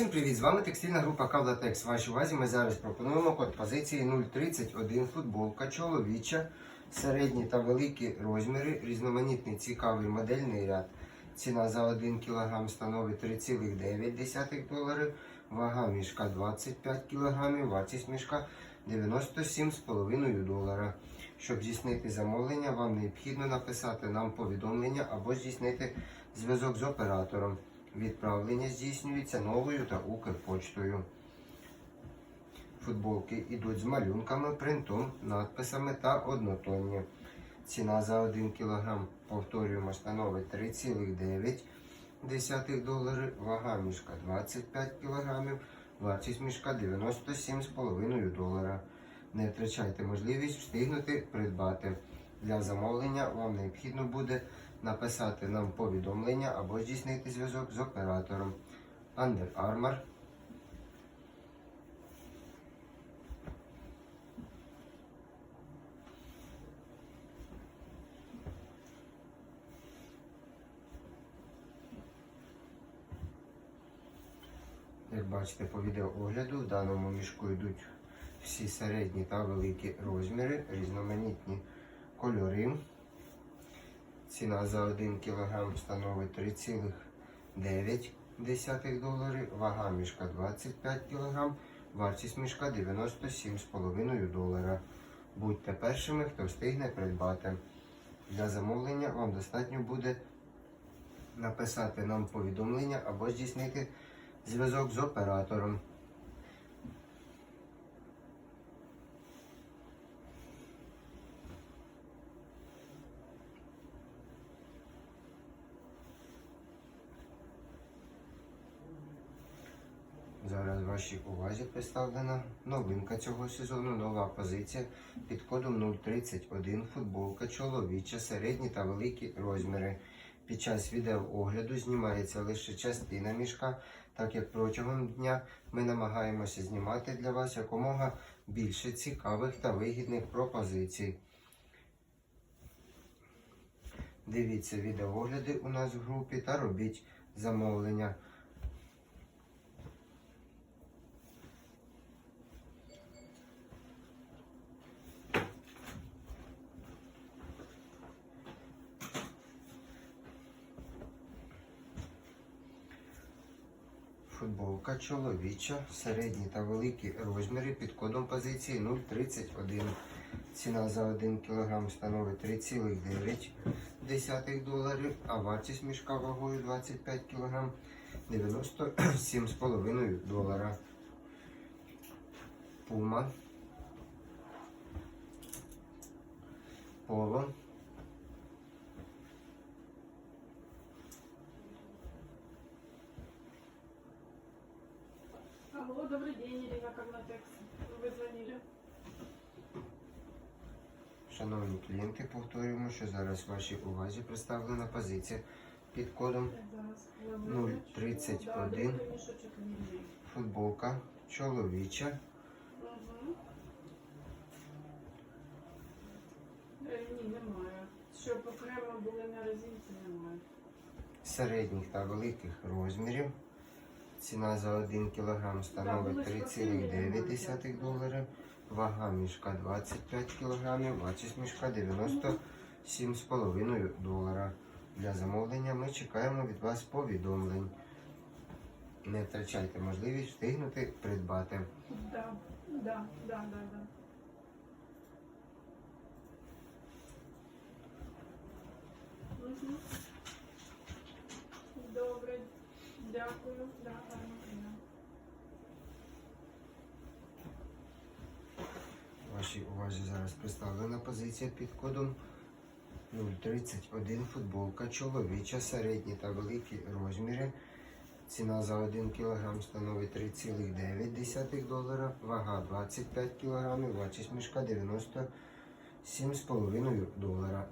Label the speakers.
Speaker 1: Всім привіт! З вами текстильна група Кавлатекс. Вашій увазі ми зараз пропонуємо код позиції 031 футболка чоловіча, середні та великі розміри, різноманітний цікавий модельний ряд. Ціна за 1 кг становить 3,9 долари, вага мішка 25 кг, вартість мішка 97,5 долара. Щоб здійснити замовлення, вам необхідно написати нам повідомлення або здійснити зв'язок з оператором. Відправлення здійснюється новою та Укрпочтою. Футболки йдуть з малюнками, принтом, надписами та однотонні. Ціна за 1 кг, повторюємо, становить 3,9 долари, вага мішка 25 кг, вартість мішка 97,5 долара. Не втрачайте можливість встигнути придбати. Для замовлення вам необхідно буде написати нам повідомлення або здійснити зв'язок з оператором. Under Armour. Як бачите по відеоогляду, в даному мішку йдуть всі середні та великі розміри, різноманітні кольори. Ціна за 1 кг становить 3,9 долари, вага мішка 25 кг, вартість мішка 97,5 долара. Будьте першими, хто встигне придбати. Для замовлення вам достатньо буде написати нам повідомлення або здійснити зв'язок з оператором. Зараз вашій увазі представлена новинка цього сезону, нова позиція під кодом 031 футболка чоловіча, середні та великі розміри. Під час відеоогляду знімається лише частина мішка, так як протягом дня ми намагаємося знімати для вас якомога більше цікавих та вигідних пропозицій. Дивіться відеоогляди у нас в групі та робіть замовлення. Футболка чоловіча, середні та великі розміри під кодом позиції 031. Ціна за 1 кг становить 3,9 доларів, а вартість мішка вагою 25 кг 97,5 долара. Пума. Поло.
Speaker 2: Алло, добрый день, Ирина Карнатекс. Вы звонили?
Speaker 1: Шановні клієнти, повторюємо, що зараз вашій увазі представлена позиція під кодом 031.
Speaker 2: Да, другий мішочок вільний.
Speaker 1: футболка чоловіча.
Speaker 2: Е, ні, немає. Щоб окремо були на резинці, немає.
Speaker 1: середніх та великих розмірів. Ціна за 1 кг становить 3,9 доларів. Вага мішка 25 кг, вартість мішка 97,5 долара. Для замовлення ми чекаємо від вас повідомлень. Не втрачайте можливість встигнути придбати.
Speaker 2: Да, да, да, да, да. Угу. Дякую. Да, гарно.
Speaker 1: Вашій увазі зараз представлена позиція під кодом 031 футболка чоловіча, середні та великі розміри. Ціна за 1 кг становить 3,9 долара, вага 25 кг, вартість мішка 97,5 долара.